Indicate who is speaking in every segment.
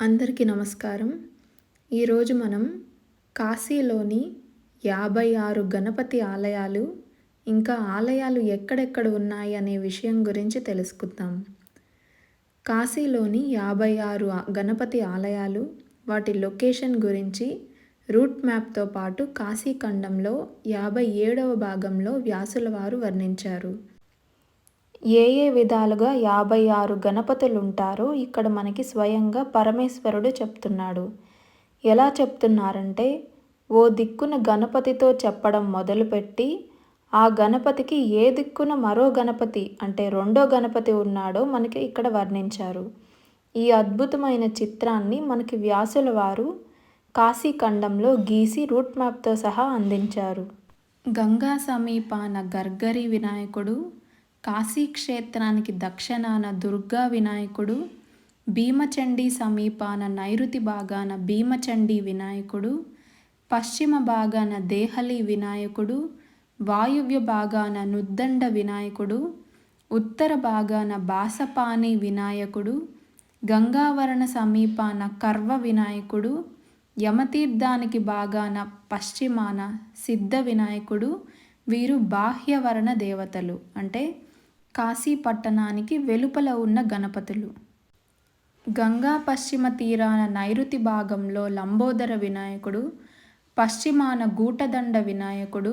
Speaker 1: అందరికీ నమస్కారం. ఈరోజు మనం కాశీలోని యాభై ఆరు గణపతి ఆలయాలు ఇంకా ఆలయాలు ఎక్కడెక్కడ ఉన్నాయి అనే విషయం గురించి తెలుసుకుందాం. కాశీలోని యాభై ఆరు గణపతి ఆలయాలు వాటి లొకేషన్ గురించి రూట్ మ్యాప్తో పాటు కాశీఖండంలో యాభై ఏడవ భాగంలో వ్యాసుల వారు వర్ణించారు. ఏ ఏ విధాలుగా యాభై ఆరు గణపతులు ఉంటారో ఇక్కడ మనకి స్వయంగా పరమేశ్వరుడు చెప్తున్నాడు. ఎలా చెప్తున్నారంటే ఓ దిక్కున గణపతితో చెప్పడం మొదలుపెట్టి ఆ గణపతికి ఏ దిక్కున మరో గణపతి అంటే రెండో గణపతి ఉన్నాడో మనకి ఇక్కడ వర్ణించారు. ఈ అద్భుతమైన చిత్రాన్ని మనకి వ్యాసుల వారు కాశీఖండంలో గీసి రూట్ మ్యాప్తో సహా అందించారు. గంగా సమీపాన గర్గరి వినాయకుడు కాశీ క్షేత్రానికి దక్షిణాన దుర్గా వినాయకుడు భీమచండీ సమీపాన నైరుతి భాగాన భీమచండీ వినాయకుడు పశ్చిమ భాగాన దేహలి వినాయకుడు వాయువ్య భాగాన నుద్దండ వినాయకుడు ఉత్తర భాగాన బాసపాని వినాయకుడు గంగావరణ సమీపాన కర్వ వినాయకుడు యమతీర్థానికి భాగాన పశ్చిమాన సిద్ధ వినాయకుడు వీరు బాహ్యవరణ దేవతలు. అంటే కాశీ పట్టణానికి వెలుపల ఉన్న గణపతులు. గంగా పశ్చిమ తీరాన నైరుతి భాగంలో లంబోదర వినాయకుడు పశ్చిమాన గూటదండ వినాయకుడు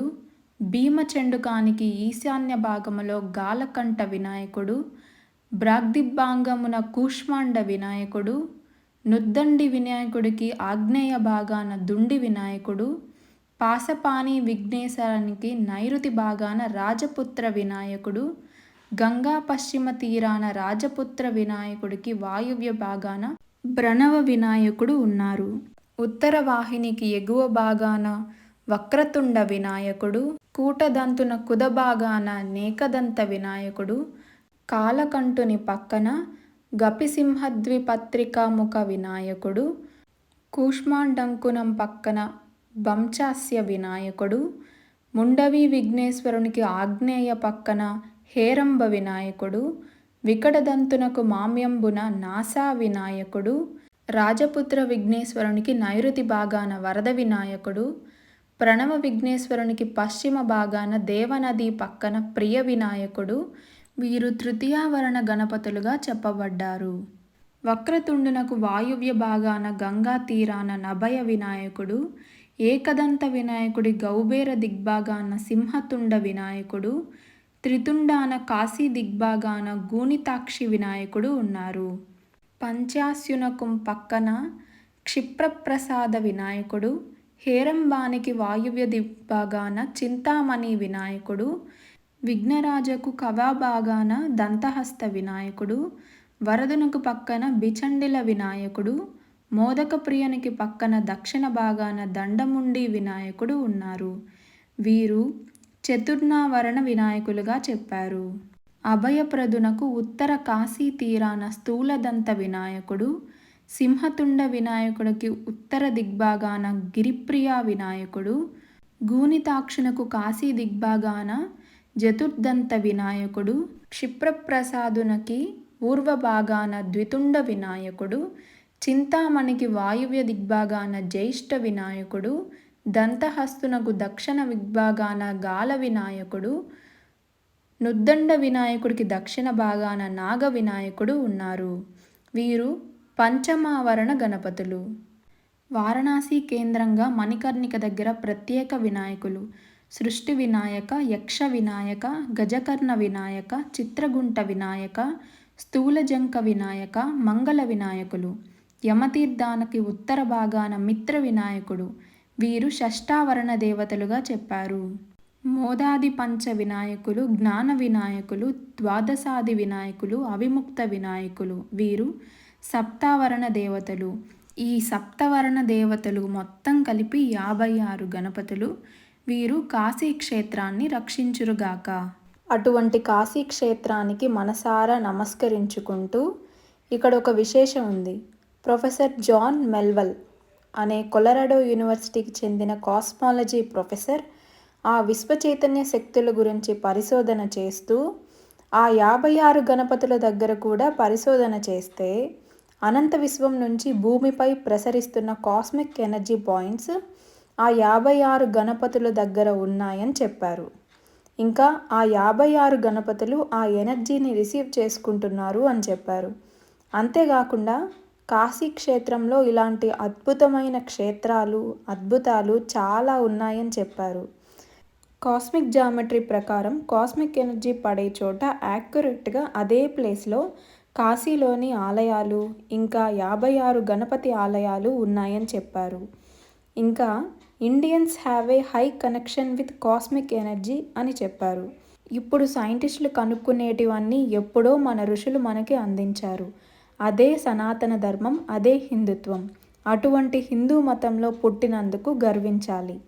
Speaker 1: భీమచెండుకానికి ఈశాన్య భాగములో గాలకంఠ వినాయకుడు బ్రాగ్దిబ్బాంగమున కూష్మాండ వినాయకుడు నుద్దండి వినాయకుడికి ఆగ్నేయ భాగాన దుండి వినాయకుడు పాసపాని విఘ్నేశ్వరానికి నైరుతి భాగాన రాజపుత్ర వినాయకుడు గంగా పశ్చిమ తీరాన రాజపుత్ర వినాయకుడికి వాయువ్య భాగాన ప్రణవ వినాయకుడు ఉన్నారు. ఉత్తర వాహినికి ఎగువ భాగాన వక్రతుండ వినాయకుడు కూటదంతున కుద భాగాన నేకదంత వినాయకుడు కాలకంటుని పక్కన గపిసింహద్విపత్రికాముఖ వినాయకుడు కూష్మాండంకునం పక్కన బంచాస్య వినాయకుడు ముండవి విఘ్నేశ్వరునికి ఆగ్నేయ పక్కన హేరంబ వినాయకుడు వికటదంతునకు మామ్యంబున నాసా వినాయకుడు రాజపుత్ర విఘ్నేశ్వరునికి నైరుతి భాగాన వరద వినాయకుడు ప్రణవ విఘ్నేశ్వరునికి పశ్చిమ భాగాన దేవనది పక్కన ప్రియ వినాయకుడు వీరు తృతీయావరణ గణపతులుగా చెప్పబడ్డారు. వక్రతుండునకు వాయువ్య భాగాన గంగా తీరాన నభయ వినాయకుడు ఏకదంత వినాయకుడి గౌబేర దిగ్భాగాన సింహతుండ వినాయకుడు త్రితుండాన కాశీ దిగ్భాగాన గూనితాక్షి వినాయకుడు ఉన్నారు. పంచాస్యునకం పక్కన క్షిప్రప్రసాద వినాయకుడు హేరంబానికి వాయువ్య దిగ్భాగాన చింతామణి వినాయకుడు విఘ్నరాజకు కవాభాగాన దంతహస్త వినాయకుడు వరదునకు పక్కన బిచండిల వినాయకుడు మోదక ప్రియునికి పక్కన దక్షిణ భాగాన దండముండి వినాయకుడు ఉన్నారు. వీరు చతుర్నావరణ వినాయకులుగా చెప్పారు. అభయప్రదునకు ఉత్తర కాశీ తీరాన స్థూలదంత వినాయకుడు సింహతుండ వినాయకుడికి ఉత్తర దిగ్భాగాన గిరిప్రియ వినాయకుడు గూనితాక్షునకు కాశీ దిగ్భాగాన చతుర్దంత వినాయకుడు క్షిప్రప్రసాదునకి పూర్వభాగాన ద్వితుండ వినాయకుడు చింతామణికి వాయువ్య దిగ్భాగాన జ్యేష్ఠ వినాయకుడు దంతహస్తునకు దక్షిణ విభాగాన గాల వినాయకుడు నుద్దండ వినాయకుడికి దక్షిణ భాగాన నాగ వినాయకుడు ఉన్నారు. వీరు పంచమావరణ గణపతులు. వారణాసి కేంద్రంగా మణికర్ణిక దగ్గర ప్రత్యేక వినాయకులు. సృష్టి వినాయక యక్ష వినాయక గజకర్ణ వినాయక చిత్రగుంట వినాయక స్థూలజంక వినాయక మంగళ వినాయకులు. యమతీర్థానికి ఉత్తర భాగాన మిత్ర వినాయకుడు. వీరు షష్టావరణ దేవతలుగా చెప్పారు. మోదాది పంచ వినాయకులు జ్ఞాన వినాయకులు ద్వాదశాది వినాయకులు అవిముక్త వినాయకులు. వీరు సప్తావరణ దేవతలు. ఈ సప్తవరణ దేవతలు మొత్తం కలిపి యాభై ఆరు గణపతులు. వీరు కాశీ క్షేత్రాన్ని రక్షించురుగాక. అటువంటి కాశీ క్షేత్రానికి మనసారా నమస్కరించుకుంటూ ఇక్కడ ఒక విశేషం ఉంది. ప్రొఫెసర్ జాన్ మెల్వల్ అనే కొలరాడో యూనివర్సిటీకి చెందిన కాస్మాలజీ ప్రొఫెసర్ ఆ విశ్వచైతన్య శక్తుల గురించి పరిశోధన చేస్తూ ఆ యాభై ఆరు గణపతుల దగ్గర కూడా పరిశోధన చేస్తే అనంత విశ్వం నుంచి భూమిపై ప్రసరిస్తున్న కాస్మిక్ ఎనర్జీ పాయింట్స్ ఆ యాభై ఆరు గణపతుల దగ్గర ఉన్నాయని చెప్పారు. ఇంకా ఆ యాభై ఆరు గణపతులు ఆ ఎనర్జీని రిసీవ్ చేసుకుంటున్నారు అని చెప్పారు. అంతేకాకుండా కాశీ క్షేత్రంలో ఇలాంటి అద్భుతమైన క్షేత్రాలు అద్భుతాలు చాలా ఉన్నాయని చెప్పారు. కాస్మిక్ జామెట్రీ ప్రకారం కాస్మిక్ ఎనర్జీ పడే చోట యాక్యురేట్గా అదే ప్లేస్లో కాశీలోని ఆలయాలు ఇంకా యాభై ఆరు గణపతి ఆలయాలు ఉన్నాయని చెప్పారు. ఇంకా Indians have a high connection with cosmic energy అని చెప్పారు. ఇప్పుడు సైంటిస్టులు కనుక్కునేటివన్నీ ఎప్పుడో మన ఋషులు మనకి అందించారు. అదే సనాతన ధర్మం అదే హిందుత్వం. అటువంటి హిందూ మతంలో పుట్టినందుకు గర్వించాలి.